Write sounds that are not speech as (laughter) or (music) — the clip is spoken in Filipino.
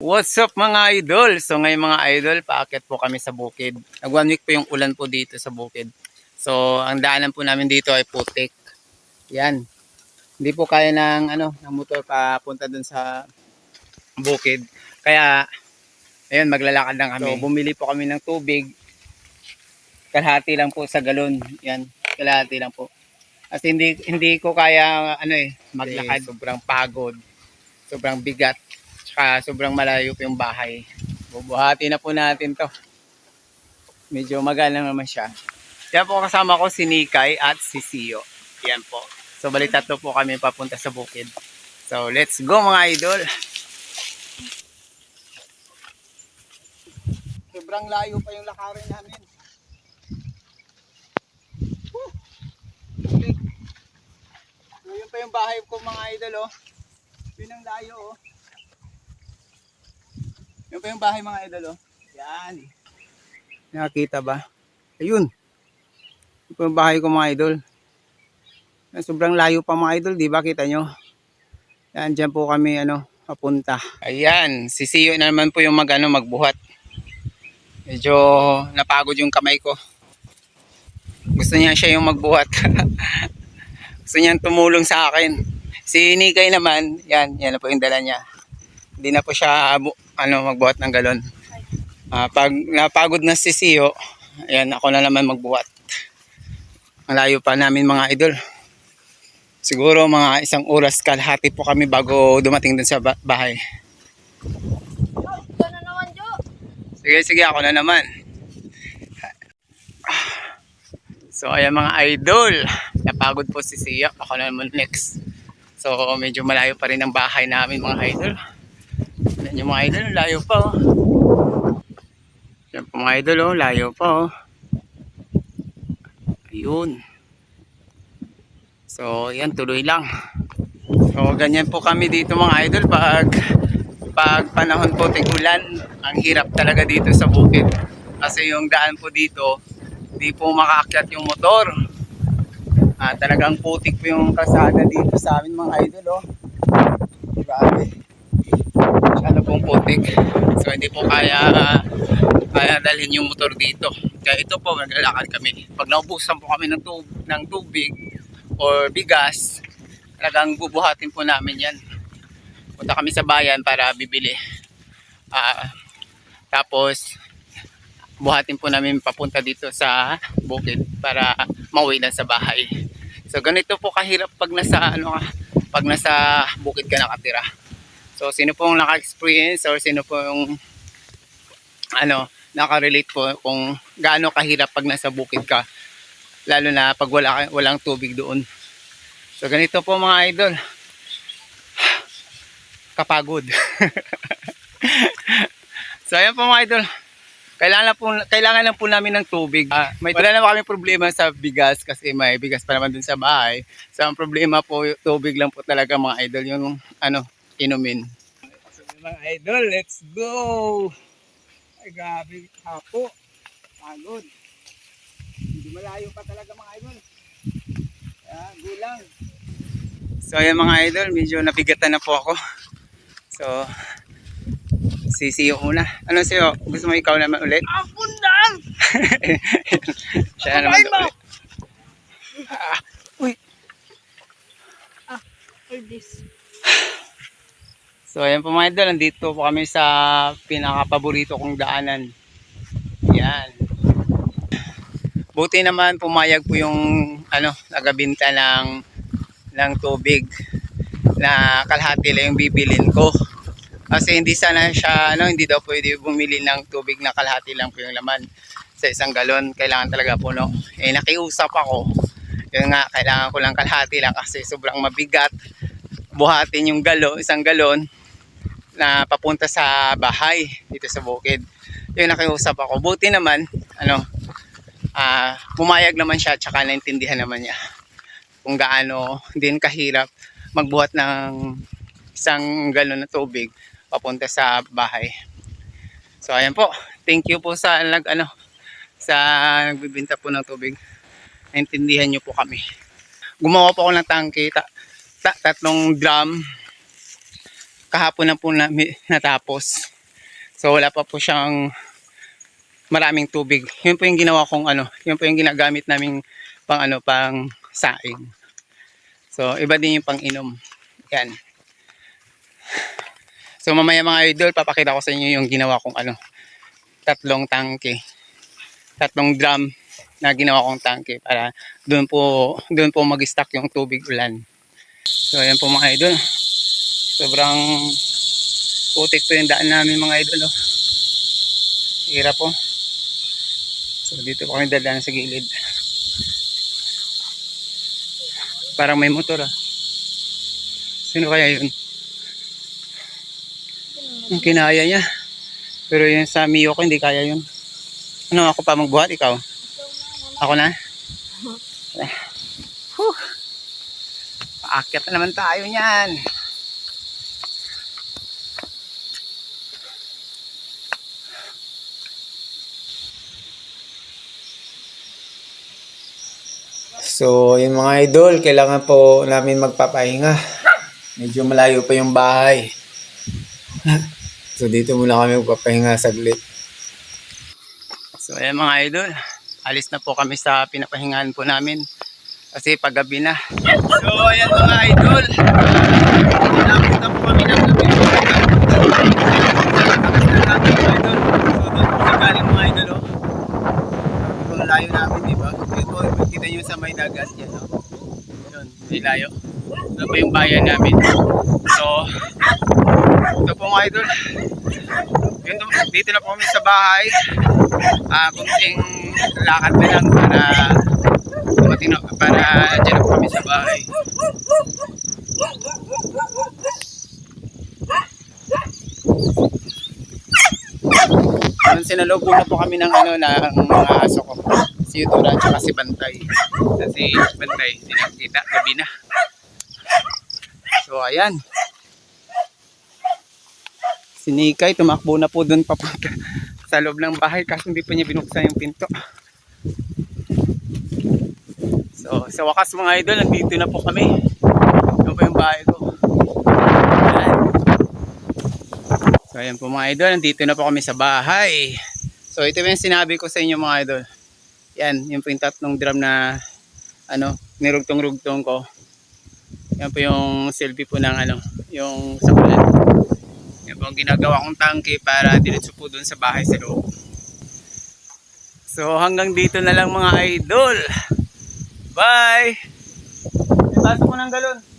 What's up mga idol? So ngayon mga idol, paakit po kami sa bukid. Nag one week po yung ulan po dito sa bukid. So ang daanan po namin dito ay putik. Yan. Hindi po kaya ng ano, ng motor papunta dun sa bukid. Kaya ayun, maglalakad lang kami. So bumili po kami ng tubig. Kalahati lang po sa galon. Yan, kalahati lang po. At hindi hindi ko kaya ano eh, maglakad. Sobrang pagod. Sobrang bigat. Tsaka sobrang malayo po yung bahay. Bubuhati na po natin to. Medyo magalang naman siya. Kaya po kasama ko si Nikay at si Sio. Yan po. So balik tatlo po kami papunta sa bukid. So let's go mga idol. Sobrang layo pa yung lakarin namin. Woo! Yun pa yung bahay ko mga idol oh. Yun ang layo oh. Yun pa yung bahay mga idol, oh. Yan. Nakakita ba? Ayun. Yun pa yung bahay ko mga idol. Yan, Sobrang layo pa mga idol, di ba? Kita nyo? Yan, dyan po kami, ano, papunta. Ayan, si Siyo na naman po yung mag, ano, magbuhat. Medyo napagod yung kamay ko. Gusto niya siya yung magbuhat. (laughs) Gusto niya tumulong sa akin. Si Nikay naman, yan, yan po yung dala niya. Hindi na po siya ano magbuhat ng galon. Ah, pag napagod na si Sio, ayan ako na naman magbuhat. Malayo pa namin mga idol. Siguro mga isang oras kalahati po kami bago dumating dun sa ba- bahay. Sige, sige ako na naman. So ayan mga idol, napagod po si Sia. Ako na naman next. So medyo malayo pa rin ang bahay namin mga idol. Yung mga idol, layo pa oh. Yan mga idol oh, layo pa oh. Ayun. So yan, tuloy lang. So ganyan po kami dito mga idol pag pag panahon po tigulan, ang hirap talaga dito sa bukid. Kasi yung daan po dito, di po makaakyat yung motor. Ah, talagang putik po yung kasada dito sa amin mga idol oh. Grabe. Masyado pong putik. So hindi po kaya kaya dalhin yung motor dito. Kaya ito po, maglalakad kami. Pag naubusan po kami ng, tub ng tubig or bigas, talagang bubuhatin po namin yan. Punta kami sa bayan para bibili. Ah, tapos, buhatin po namin papunta dito sa bukid para mauwi lang sa bahay. So ganito po kahirap pag nasa ano pag nasa bukid ka nakatira. So sino pong naka-experience or sino po yung ano, naka-relate po kung gaano kahirap pag nasa bukid ka lalo na pag wala walang tubig doon. So ganito po mga idol. Kapagod. (laughs) so ayan po mga idol. Kailangan lang po, kailangan lang po namin ng tubig. Ah, may wala naman kami problema sa bigas kasi may bigas pa naman dun sa bahay. So ang problema po, tubig lang po talaga mga idol, yung ano, inumin. Mga idol, let's go! Ay grabe, hapo. Pagod. Hindi malayo pa talaga mga idol. Ayan, gulang. So ayan mga idol, medyo nabigatan na po ako. So, sisiyo muna. Ano siyo? Gusto mo ikaw naman ulit? Ampun (laughs) daan! Siya na naman ulit. Ah, uy. Or this. So ayan po mga idol, nandito po kami sa pinaka-paborito kong daanan. Yan. Buti naman pumayag po yung ano, nagabinta ng ng tubig na kalahati lang yung bibilin ko. Kasi hindi sana siya, ano, hindi daw pwede bumili ng tubig na kalahati lang po yung laman sa isang galon. Kailangan talaga puno. Eh, nakiusap ako. Yun nga, kailangan ko lang kalahati lang kasi sobrang mabigat. Buhatin yung galon, isang galon na papunta sa bahay dito sa bukid. Yung nakiusap ako. Buti naman, ano, ah pumayag naman siya tsaka naintindihan naman niya kung gaano din kahirap magbuhat ng isang galon na tubig papunta sa bahay. So ayan po. Thank you po sa nag ano sa nagbibenta po ng tubig. Naintindihan niyo po kami. Gumawa po ako ng tangke, ta, ta- tatlong drum kahapon na po na, natapos. So wala pa po siyang maraming tubig. Yun po yung ginawa kong ano, yun po yung ginagamit naming pang ano, pang saing. So iba din yung pang inom. Yan. So mamaya mga idol, papakita ko sa inyo yung ginawa kong ano, tatlong tangke. Tatlong drum na ginawa kong tangke para doon po doon po mag-stock yung tubig ulan. So ayan po mga idol. Sobrang putik po yung daan namin mga idol. Oh. Hirap po. So dito po kami dadaan sa gilid. Parang may motor ah. Sino kaya yun? Yung kinaya niya. Pero yung sa Mio ko hindi kaya yun. Ano ako pa magbuhat ikaw? Ako na? Huh. Paakyat na naman tayo niyan. So, yun mga idol, kailangan po namin magpapahinga. Medyo malayo pa yung bahay. (laughs) so, dito muna kami magpapahinga saglit. So ayan mga idol, alis na po kami sa pinapahingahan po namin kasi paggabi na. So ayan mga idol, na po kami ng gabi. Tapos na natin mga idol. So doon po sa galing mga idol oh. Kung layo namin di ba? Ito, kita nyo sa may dagat yan oh. Yun, may layo. Ito po yung bayan namin. So, ito po mga idol. Dito, na po kami sa bahay ah kunting lakad na lang para dumating na, para dyan na po kami sa bahay. Sinalubong na po kami ng ano ng mga aso ko. Si Yudora at si Bantay. Kasi Bantay, hindi nakikita, gabi na. So ayan. Si Nikay tumakbo na po doon papunta sa loob ng bahay kasi hindi pa niya binuksan yung pinto. So, sa wakas mga idol, nandito na po kami. Yan po yung bahay ko. Ayan. So, ayan po mga idol, nandito na po kami sa bahay. So, ito yung sinabi ko sa inyo mga idol. Yan, yun po yung drum na ano, nirugtong-rugtong ko. Yan po yung selfie po ng ano, yung sa kulan. Yan po ang ginagawa kong tangke para diretso po dun sa bahay sa loob. So hanggang dito na lang mga idol. Bye! Ipasok mo ng galon.